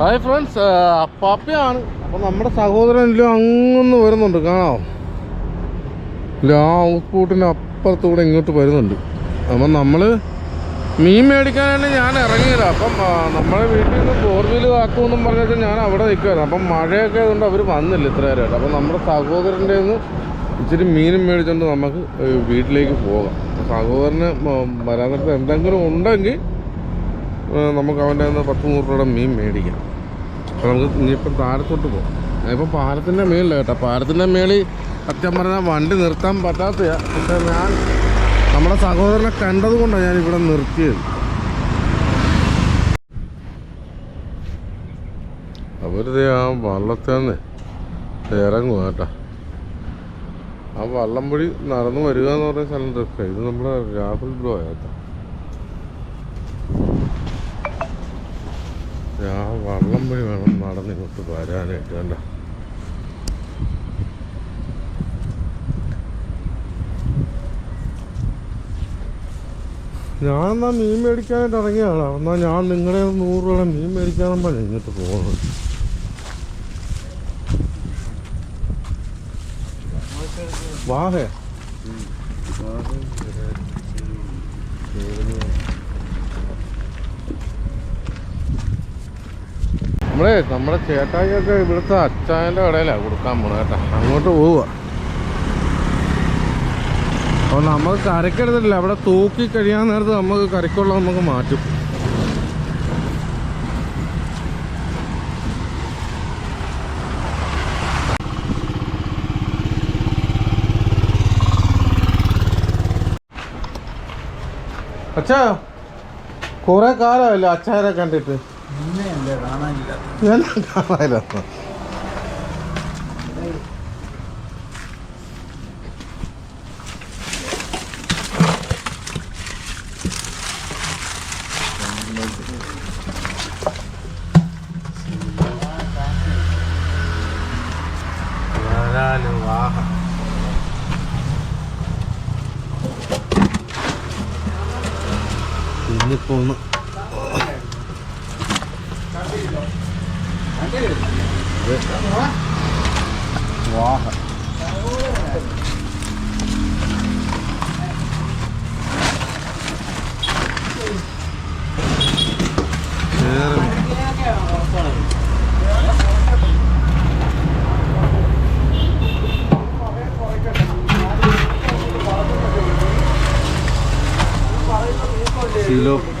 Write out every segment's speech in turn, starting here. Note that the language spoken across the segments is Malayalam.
Hi friends അപ്പാപ്പയാണ്. അപ്പം നമ്മുടെ സഹോദരൻ എല്ലാം അങ്ങൊന്ന് വരുന്നുണ്ട്. കാണാം ഇല്ല ആ ഹൗസ് ബോട്ടിന്റെ അപ്പുറത്തൂടെ ഇങ്ങോട്ട് വരുന്നുണ്ട്. അപ്പം നമ്മൾ മീൻ മേടിക്കാനായിട്ട് ഞാൻ ഇറങ്ങിയില്ല അപ്പം നമ്മളെ വീട്ടിൽ നിന്ന് ഫോർ വീൽ ആക്കുമെന്നും പറഞ്ഞിട്ട് ഞാൻ അവിടെ നിൽക്കുകയാണ് അപ്പം മഴയൊക്കെ ആയതുകൊണ്ട് അവർ വന്നില്ല ഇത്ര നേരമായിട്ട്. അപ്പം നമ്മുടെ സഹോദരന്റെ നിന്ന് ഇച്ചിരി മീനും മേടിച്ചുകൊണ്ട് നമുക്ക് വീട്ടിലേക്ക് പോകാം. സഹോദരന് വരാൻ നേരത്ത് എന്തെങ്കിലും ഉണ്ടെങ്കിൽ നമുക്ക് അവന്റെ നിന്ന് പത്ത് നൂറ് രൂപയുടെ മീൻ മേടിക്കാം അപ്പോൾ നമുക്ക് ഇനിയിപ്പം താഴത്തോട്ട് പോകാം ഇപ്പം പാലത്തിന്റെ മേളിൽ കേട്ടോ. പാലത്തിന്റെ മേളിൽ സത്യം പറഞ്ഞാൽ വണ്ടി നിർത്താൻ പറ്റാത്തയാ പക്ഷേ ഞാൻ നമ്മുടെ സഹോദരനെ കണ്ടത് കൊണ്ടാണ് ഞാൻ ഇവിടെ നിർത്തിയത്. അവരുടെ ആ വള്ളത്തിൽ നിന്ന് ഇറങ്ങുക കേട്ടോ. ആ വള്ളം വഴി നടന്നു വരിക എന്ന് പറഞ്ഞ സ്ഥലം ഇത് നമ്മുടെ രാഹുൽ ബ്രോ കേട്ടോ ആ വള്ളം വഴി വേണം നടന്നിങ്ങോട്ട് വരാനായിട്ട് കണ്ട? ഞാൻ എന്നാ മീൻ മേടിക്കാനായിട്ട് ഇറങ്ങിയാണ് എന്നാൽ ഞാൻ നിങ്ങളെ നൂറ് രൂപ മീൻ മേടിക്കാനും പറഞ്ഞു ഇങ്ങോട്ട് പോകുന്നത്. വാഹേ. നമ്മളെ നമ്മുടെ ചേട്ടായിയൊക്കെ ഇവിടുത്തെ അച്ചായന്റെ കടയിലാണ് കൊടുക്കാൻ പോണത് കേട്ടോ. അങ്ങോട്ട് പോവുക അപ്പോൾ നമുക്ക് കരക്കെടുത്തിട്ടില്ല അവിടെ തൂക്കി കഴിയാൻ നേരത്ത് നമുക്ക് കരക്കുള്ള നമുക്ക് മാറ്റും. അച്ഛാ കുറെ കാലമല്ലോ അച്ചാരെ കണ്ടിട്ട്? ഞാൻ കാണാനില്ല വരാൽ വാഹ ഇന്നിപ്പോ ഒന്ന് ด้วยว้าครับเออ Silop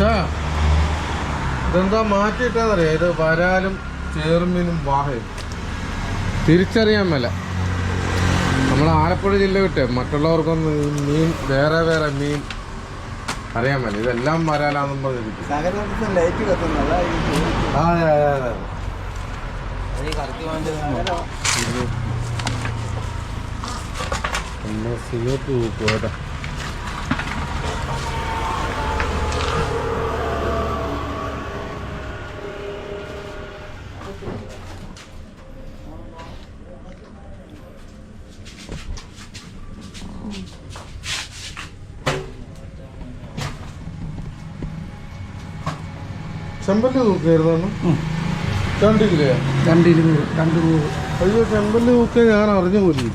അച്ഛാ ഇതെന്താ മാറ്റിയിട്ടാന്നറിയാം? ഇത് വരാലും ചേർമീനും വാഹയും. തിരിച്ചറിയാൻ മേല. നമ്മൾ ആലപ്പുഴ ജില്ല വിട്ടേ മറ്റുള്ളവർക്കൊന്നും മീൻ വേറെ വേറെ മീൻ അറിയാൻ മേല. ഇതെല്ലാം വരാലാന്നും പറഞ്ഞിരിക്കും അതെ അതെ അതെ നമ്മൾ ചെമ്പല്ലി തൂക്കായിരുന്നു രണ്ട് കിലോയാ രണ്ട് ഇരുന്നൂറ് രണ്ട് നൂറ് അയ്യോ ചെമ്പല്ലി തൂക്ക ഞാൻ അറിഞ്ഞു പോലും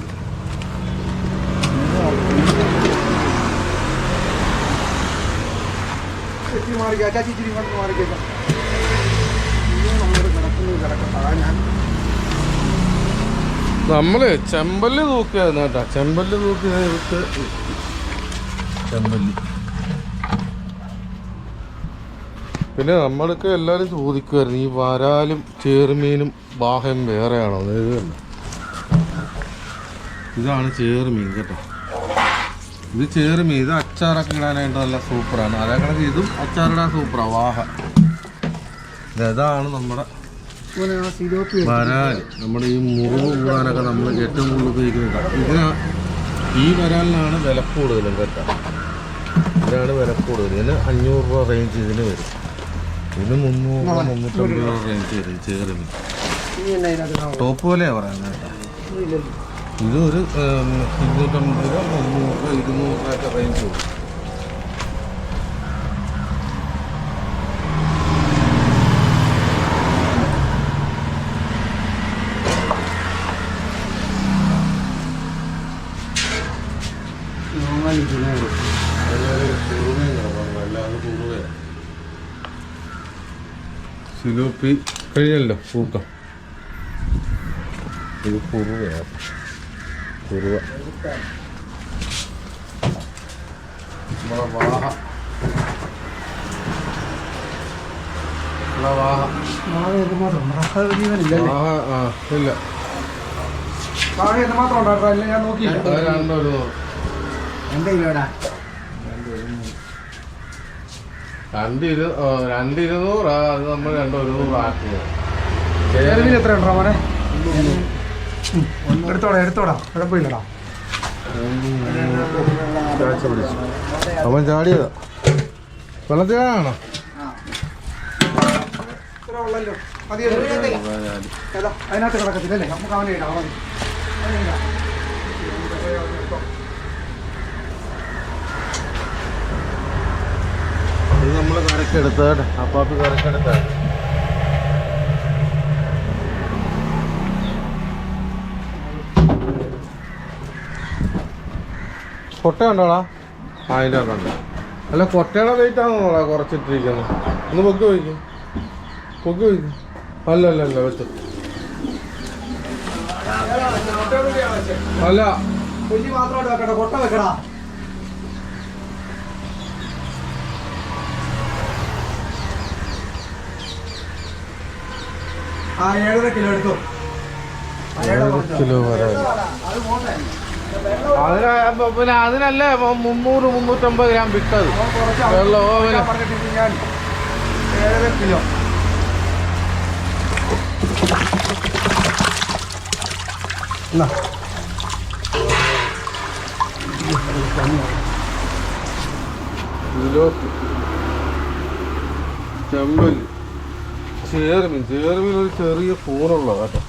നമ്മൾ ചെമ്പല്ലി തൂക്കുക കേട്ടാ. ചെമ്പല്ലി തൂക്കി ചെമ്പല്ലി. പിന്നെ നമ്മളൊക്കെ എല്ലാവരും ചോദിക്കുമായിരുന്നു ഈ വരാലും ചേറുമീനും ബാഹയും വേറെയാണോ? അതായത് ഇത് ഇതാണ് ചേറുമീൻ കേട്ടോ. ഇത് ചേറുമീൻ ഇത് അച്ചാറൊക്കെ ഇടാനായിട്ട് നല്ല സൂപ്പറാണ്. അതേ കണക്ക് ഇതും അച്ചാറിടാൻ സൂപ്പറാണ് വാഹ. ഇതാണ് നമ്മുടെ വരാൽ. നമ്മുടെ ഈ മുറിവ് കൂടാനൊക്കെ നമ്മൾ ഏറ്റവും കൂടുതൽ ഉപയോഗിക്കുന്നത് ഇതിനാ ഈ വരാലിനാണ് വില കൂടുതലും കേട്ടോ. ഇതാണ് വില കൂടുതൽ. ഇതിന് അഞ്ഞൂറ് രൂപ റേഞ്ച് ഇതിന് വരും. ഇതിന് മുന്നൂറ് മുന്നൂറ്റമ്പത് രൂപ റേഞ്ച് വരും കാണും? ടോപ്പ് പോലെയാ പറയുന്നത് കേട്ടോ. ഇല്ലല്ലോ. ഇത് ഒരു ഉം, ഇരുന്നൂറ്റമ്പത് രൂപ മുന്നൂറ് ഇരുന്നൂറ് റേഞ്ച് വരും നോർമൽ ഇരുന്നൂറ്. സിലോപ്പി കഴിഞ്ഞല്ലോ പൂക്ക ഇത് കുറുവയാണ് കുറുവ. നമ്മളെ വാഹ ഇല്ല എന്തുമാത്രം ഉണ്ട്? അത് ജീവനില്ലല്ലേ? വാഹ ആ ഇല്ല നാളെ എന്തുമാത്രം ഉണ്ടായിരുന്നു അല്ലേ ഞാൻ നോക്കിയില്ല അത് രണ്ടോ ഒരു നൂറ് എന്റെ കിലോടാ രണ്ട് ഇരു ആ, രണ്ട് ഇരുന്നൂറാ അത് നമ്മൾ രണ്ടോ ഇരുന്നൂറ് ആക്കുന്നത് ചെറുമീൻ എത്ര ഉണ്ടോ മോനെ? എടുത്തോടാ എടുത്തോടാ. കുഴപ്പമില്ലടാ അവൻ ചാടിയതാ. വെള്ളത്തിലാണോ? അതിനകത്ത് കിടക്കത്തില്ലല്ലേ നമുക്ക് അവനെ ഇടാം അവൻ അവനെ ഇടാം. ഇത് നമ്മൾ എടുത്തേട് അപ്പാപ്പി കരക്കെടുത്ത കൊട്ട ഉണ്ടോടാ ആ അതിന്റെ അകത്തുണ്ട് അല്ല കൊട്ടയുടെ വെയിറ്റ് ആണെന്നോടാ കുറച്ചിട്ടിരിക്കുന്നത്? ഒന്ന് പൊക്കി വയ്ക്കും പൊക്കി വയ്ക്കും അല്ല അല്ല അല്ല വെച്ചു. അല്ല. കൊട്ട വെക്കടാ. ഏഴര കിലോ എടുത്തു. ഏഴര കിലോ വരാൻ. അതിന് പിന്നെ അതിനല്ലേ മുന്നൂറ് മുന്നൂറ്റമ്പത് ഗ്രാം വിട്ടത്. വെള്ളം ഏഴര കിലോ. എന്നാ? ഇതിലോട്ട് ചെമ്പൽ ചേർമീൻ ചേർമീൻ ഒരു ചെറിയ ഫോണുള്ള കേട്ടോ.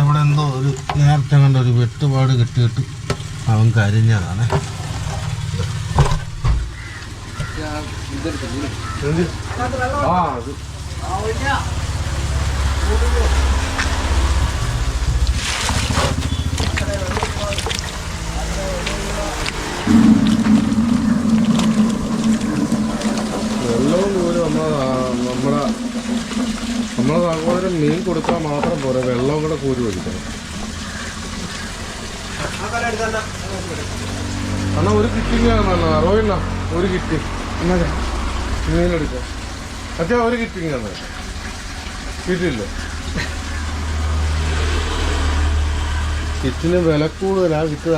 ഇവിടെ എന്തോ ഒരു നേരത്തെ കണ്ട ഒരു വെട്ടുപാട് കെട്ടിയിട്ട് അവൻ കരിഞ്ഞതാണ്? ആ അത് വെള്ളവും കോരി നമ്മളെ നമ്മുടെ നമ്മളെ സഹോദരൻ മീൻ കൊടുത്താൽ മാത്രം പോരാ വെള്ളം കൂടെ കൂരി ഒഴിക്കണം അണ്ണാ ഒരു കിറ്റിങ് ആണ് റോയിണ്ണ ഒരു കിറ്റി. മീനെടുക്കാം അച്ഛാ ഒരു കിറ്റിങ്ങാണ് കിറ്റില്ല? കിറ്റിന് വില കൂടുതലാണ് കിറ്റ്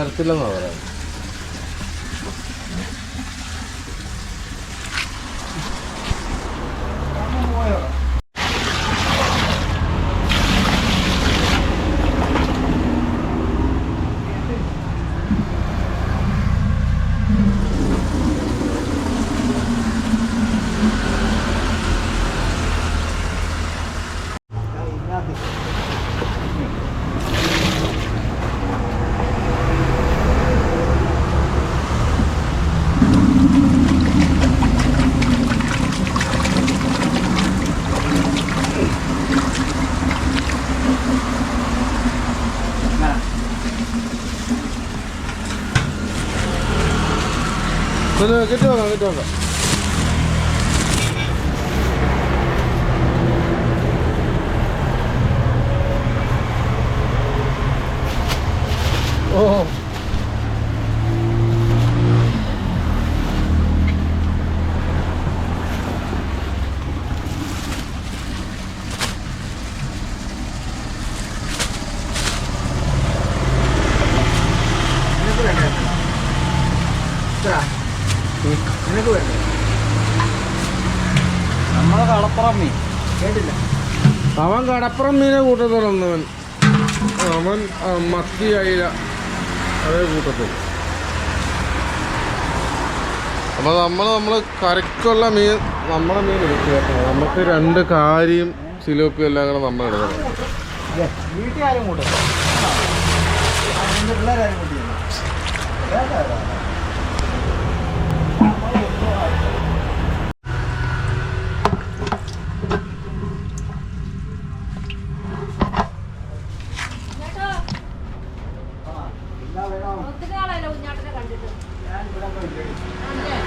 തരത്തില്ലെന്നാ പറയാം കെട്ടി വെക്കാം കെട്ടി വെക്കാം ഓ നിനക്ക് വേണ്ടേ നമ്മളെ കളപ്പുറം മീൻ കേട്ടില്ല അവൻ കടപ്പുറം മീനെ കൂട്ടത്തുള്ളവൻ അവൻ മത്തി അയില അതേ കൂട്ടത്തുള്ളു അപ്പോൾ നമ്മൾ നമ്മൾ കരയ്ക്കുള്ള മീൻ നമ്മുടെ മീൻ എടുക്കുക. നമുക്ക് രണ്ട് കാര്യം സിലോപ്പിയും എല്ലാം കൂടെ നമ്മൾ എടുക്കണം വീട്ടിൽ ആരും കൂട്ടും പിള്ളേരും കൂട്ടില്ല കേട്ടോ ഒത്തിരി ആളായല്ലോ കുഞ്ഞാട്ടിനെ കണ്ടിട്ട് ആണല്ലേ?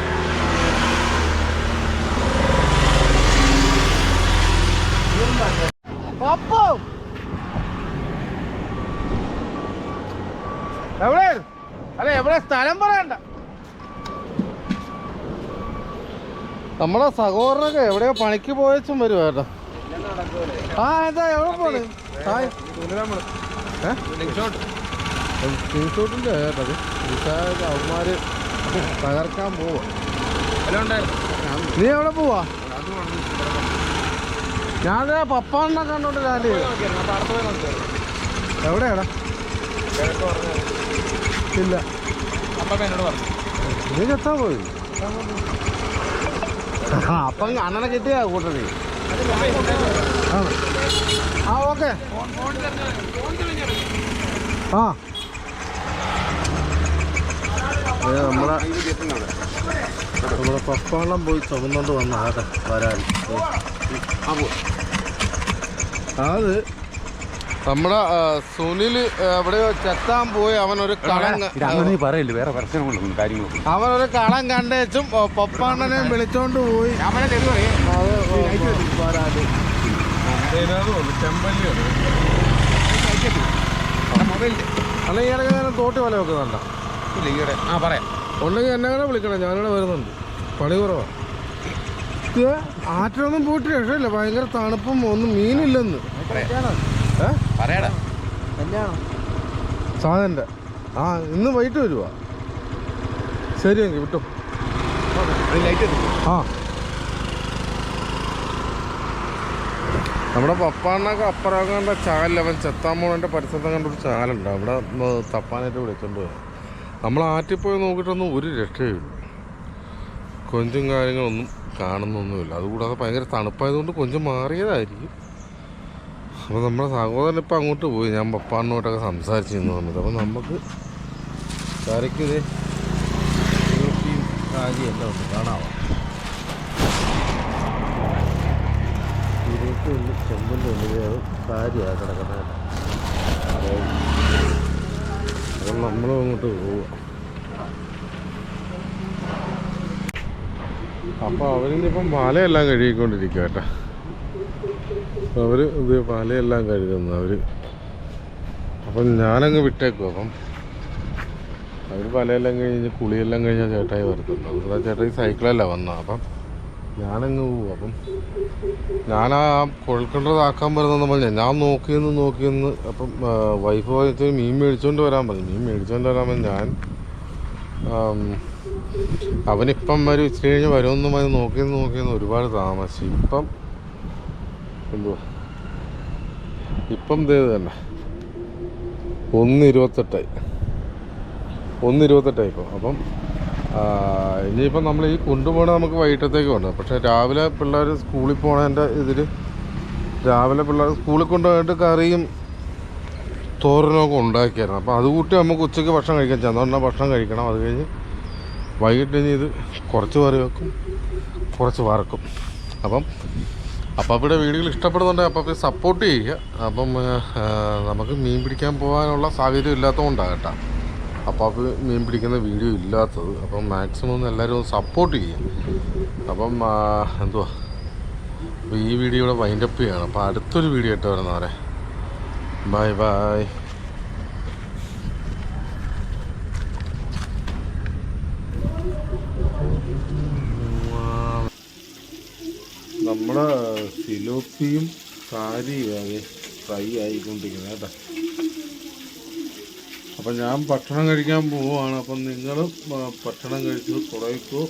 പപ്പോ എവിടെ അല്ല എവിടെ സ്ഥലം പറയണ്ട. നമ്മളെ സഹോദരനൊക്കെ എവിടെയോ പണിക്ക് പോയച്ചും വരും ഏട്ടാ. ആ എന്താ എവിടെ പോണ്? തകർക്കാൻ പോവാ. നീ എവിടെ പോവാ? ഞാൻ പപ്പാണ്ണ കണ്ടോണ്ട് ചെയ്തു. എവിടെയാടാ? ഇല്ല. ചെത്താ പോയി ആ, അപ്പം അണ്ണനെ കിട്ടിയ കൂട്ടണി ആ ഓക്കെ. ആ. നമ്മളെ നമ്മുടെ പപ്പാളം പോയി ചുമന്നുകൊണ്ട് വന്ന. കേട്ടോ വരാൻ. അത് നമ്മുടെ സുനിൽ എവിടെയോ ചെത്താൻ പോയി. അവനൊരു കളം പറയല്ലേ വേറെ പ്രശ്നങ്ങളൊന്നും കാര്യങ്ങളൊന്നും അവനൊരു കളം കണ്ടേച്ചും പപ്പാണ്ണനെ വിളിച്ചോണ്ട് പോയി. അല്ല ഈ ഇടയ്ക്ക് നേരം തോട്ടി വല വെക്കുന്നുണ്ടോ? ആ പറയാം. ഉണ്ടെങ്കിൽ എന്നെ കൂടെ വിളിക്കണം ഞാനിവിടെ വരുന്നുണ്ട്. പണി കുറവാ. ആറ്റൊന്നും പോയിട്ട് രക്ഷയില്ല ഭയങ്കര തണുപ്പും ഒന്നും മീനില്ലെന്ന്. ഏ? പറയടാ. സാധന്റെ ആ ഇന്ന് വൈകിട്ട് വരുവാ. ശരി എങ്കിൽ വിട്ടു. ആ. നമ്മുടെ പപ്പാണ്ണൊക്കെ അപ്പുറം കണ്ട ചാലിൽ അവൻ പരിസരത്ത് കണ്ട ഒരു ചാലുണ്ട് അവിടെ തപ്പാനായിട്ട് വിളിച്ചോണ്ട് പോയി. നമ്മൾ ആറ്റിപ്പോയി നോക്കിയിട്ടൊന്നും ഒരു രക്ഷയില്ല കൊഞ്ചും കാര്യങ്ങളൊന്നും കാണുന്നൊന്നുമില്ല. അതുകൂടാതെ ഭയങ്കര തണുപ്പായതുകൊണ്ട് കൊഞ്ച് മാറിയതായിരിക്കും. അപ്പോൾ നമ്മുടെ സഹോദരൻ ഇപ്പോൾ അങ്ങോട്ട് പോയി. ഞാൻ പപ്പാനോട്ടൊക്കെ സംസാരിച്ചു പറഞ്ഞത് അപ്പോൾ നമുക്ക് കരയ്ക്കിത് ഇത് കാര്യമെല്ലാം ഉണ്ട് കാണാമോ ഇരുപത്തി ഒന്ന് ചെമ്പിന്റെ ഉള്ളിൽ കാര്യമാണ് കിടക്കുന്നത് അപ്പോൾ നമ്മളും അങ്ങോട്ട് പോവുക അപ്പോൾ അവരിനിപ്പം വലയെല്ലാം കഴുകിക്കൊണ്ടിരിക്കുക കേട്ടോ. അവർ ഇത് പാലയെല്ലാം കഴുകുന്നു അവർ അപ്പം ഞാനങ്ങ് വിട്ടേക്കും അപ്പം അവർ പലയെല്ലാം കഴിഞ്ഞ് കുളിയെല്ലാം കഴിഞ്ഞാൽ ചേട്ടായി വരത്തുള്ളൂ. അതുകൊണ്ട് ചേട്ടായി സൈക്കിളല്ല വന്ന അപ്പം ഞാനങ്ങ് പോവും. അപ്പം ഞാൻ ആ കുഴൽക്കിണറതാക്കാൻ വരുന്നെന്ന് പറഞ്ഞാൽ ഞാൻ നോക്കിയെന്ന് നോക്കിയെന്ന് അപ്പം വൈഫ് പറഞ്ഞിട്ട് മീൻ മേടിച്ചുകൊണ്ട് വരാൻ പറഞ്ഞു. മീൻ മേടിച്ചുകൊണ്ട് വരാൻ ഞാൻ അവനിപ്പം വരും ഇച്ചിരി കഴിഞ്ഞ് വരുമെന്ന് പറഞ്ഞ് നോക്കിയെന്ന് നോക്കിയെന്ന് ഒരുപാട് താമസിച്ചു. ഇപ്പം എന്തുവാ ഇപ്പം ഇതേ തന്നെ. ഒന്ന് ഇരുപത്തെട്ടായി ഒന്ന് ഇരുപത്തെട്ടായി ഇപ്പം. അപ്പം ഇനിയിപ്പം നമ്മൾ ഈ കൊണ്ടുപോകണ നമുക്ക് വൈകിട്ടത്തേക്ക് വേണ്ട പക്ഷേ രാവിലെ പിള്ളേർ സ്കൂളിൽ പോണതിന്റെ ഇതിൽ രാവിലെ പിള്ളേർ സ്കൂളിൽ കൊണ്ടുപോയിട്ട് കറിയും തോരനൊക്കെ ഉണ്ടാക്കിയായിരുന്നു. അപ്പോൾ അത് കൂട്ടി നമുക്ക് ഉച്ചയ്ക്ക് ഭക്ഷണം കഴിക്കാൻ ചെന്നാൽ ഭക്ഷണം കഴിക്കണം. അത് കഴിഞ്ഞ് വൈകിട്ട് ഇനി ഇത് കുറച്ച് കറി വെക്കും കുറച്ച് വറക്കും. അപ്പം അപ്പാപ്പിയുടെ വീടുകൾ ഇഷ്ടപ്പെടുന്നുണ്ടെങ്കിൽ അപ്പാപ്പി സപ്പോർട്ട് ചെയ്യുക. അപ്പം നമുക്ക് മീൻ പിടിക്കാൻ പോകാനുള്ള സാഹചര്യം ഇല്ലാത്തതുകൊണ്ടാകട്ടെ. കേട്ടോ അപ്പാപ്പി മീൻ പിടിക്കുന്ന വീഡിയോ ഇല്ലാത്തത്. അപ്പം മാക്സിമം എല്ലാവരും ഒന്ന് സപ്പോർട്ട് ചെയ്യുക. അപ്പം എന്തുവാ? അപ്പോൾ ഈ വീഡിയോ ഇവിടെ വൈൻഡപ്പ് ചെയ്യണം. അപ്പോൾ അടുത്തൊരു വീഡിയോ ആയിട്ട് വരുന്നവരെ ബൈ ബൈ നമ്മുടെ സിലോപ്പിയും കാരിയും ഫ്രൈ ആയിക്കൊണ്ടിരിക്കുന്നത് കേട്ടോ. അപ്പം ഞാൻ ഭക്ഷണം കഴിക്കാൻ പോവുകയാണ്. അപ്പം നിങ്ങൾ ഭക്ഷണം കഴിച്ച് കുറയ്ക്കൂ?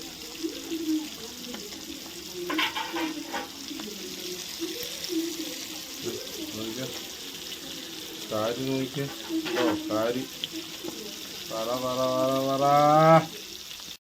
കാരി നോക്കിയോ കാരി. പറ പറ പറ പറ